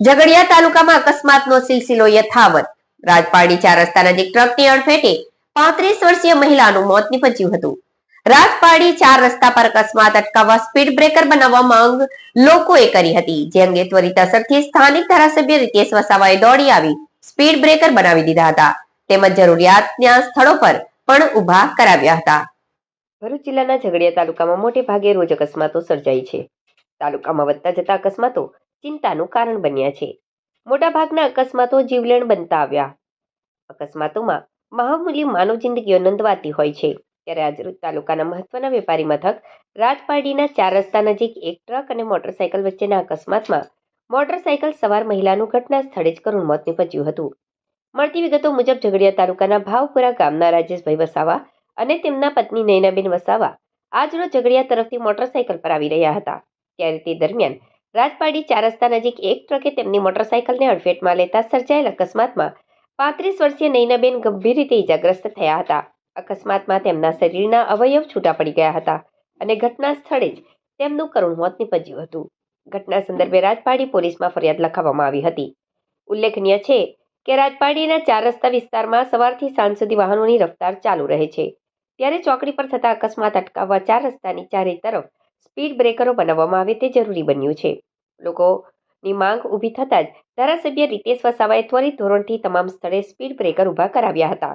ઝઘડિયા તાલુકામાં અકસ્માતનો સિલસિલો યથાવત. રાજપારડી ચાર રસ્તા નજીક ટ્રકની અડફેટે પાંત્રીસ વર્ષીય મહિલાનું મોત નિપજ્યું હતું. રાજપારડી ચાર રસ્તા પર અકસ્માત અટકાવવા સ્પીડ બ્રેકર બનાવવા માંગ લોકોએ કરી હતી. જે અંગે ત્વરિત અસરથી સ્થાનિક ધારાસભ્ય રીતેશ વસાવાએ દોડી આવી સ્પીડ બ્રેકર બનાવી દીધા હતા. તેમજ જરૂરિયાતના સ્થળો પર પણ ઊભા કરાવ્યા હતા. ભરૂચ જિલ્લાના ઝઘડિયા તાલુકામાં મોટે ભાગે રોજ અકસ્માતો સર્જાય છે. તાલુકામાં વધતા જતા અકસ્માતો ચિંતાનું કારણ બન્યા છે. મોટાભાગના અકસ્માતો જીવલેણ બનતા આવ્યા. અકસ્માતોમાં મહામૂલ્ય માનવ જિંદગીઓ નોંધવાતી હોય છે. ત્યારે આજરોજ તાલુકાના મહત્વના વેપારી મથક રાજપાડીના ચાર રસ્તા નજીક એક ટ્રક અને મોટરસાયકલ વચ્ચેના અકસ્માતમાં મોટરસાયકલ સવાર મહિલાનું ઘટના સ્થળે જ કરુણ મોત નીપજ્યું હતું. મળતી વિગતો મુજબ ઝઘડિયા તાલુકાના ભાવપુરા ગામના રાજેશભાઈ વસાવા અને તેમના પત્ની નયનાબેન વસાવા આજરોજ ઝઘડિયા તરફથી મોટરસાયકલ પર આવી રહ્યા હતા. ત્યારે તે દરમિયાન રાજપાડી ચાર રસ્તા નજીક એક ટ્રકે તેમની મોટરસાયકલને અડફેટમાં લેતા સર્જાયેલ અકસ્માતમાં પાંત્રીસ વર્ષીય નૈનાબેન ગંભીર રીતે ઇજાગ્રસ્ત થયા હતા. અકસ્માતમાં તેમના શરીરના અવયવ છૂટા પડી ગયા હતા અને ઘટના સ્થળે જ તેમનું કરુણ મોત નીપજ્યું હતું. ઘટના સંદર્ભે રાજપાડી પોલીસમાં ફરિયાદ લખાવવામાં આવી હતી. ઉલ્લેખનીય છે કે રાજપાડીના ચાર રસ્તા વિસ્તારમાં સવારથી સાંજ સુધી વાહનોની રફતાર ચાલુ રહે છે. ત્યારે ચોકડી પર થતા અકસ્માત અટકાવવા ચાર રસ્તાની ચારે તરફ સ્પીડ બ્રેકરો બનાવવામાં આવે તે જરૂરી બન્યું છે. લોકોની માંગ ઊભી થતાં જ ધારાસભ્ય રીતેશ વસાવાએ ત્વરિત ધોરણથી તમામ સ્થળે સ્પીડ બ્રેકર ઊભા કરાવ્યા હતા.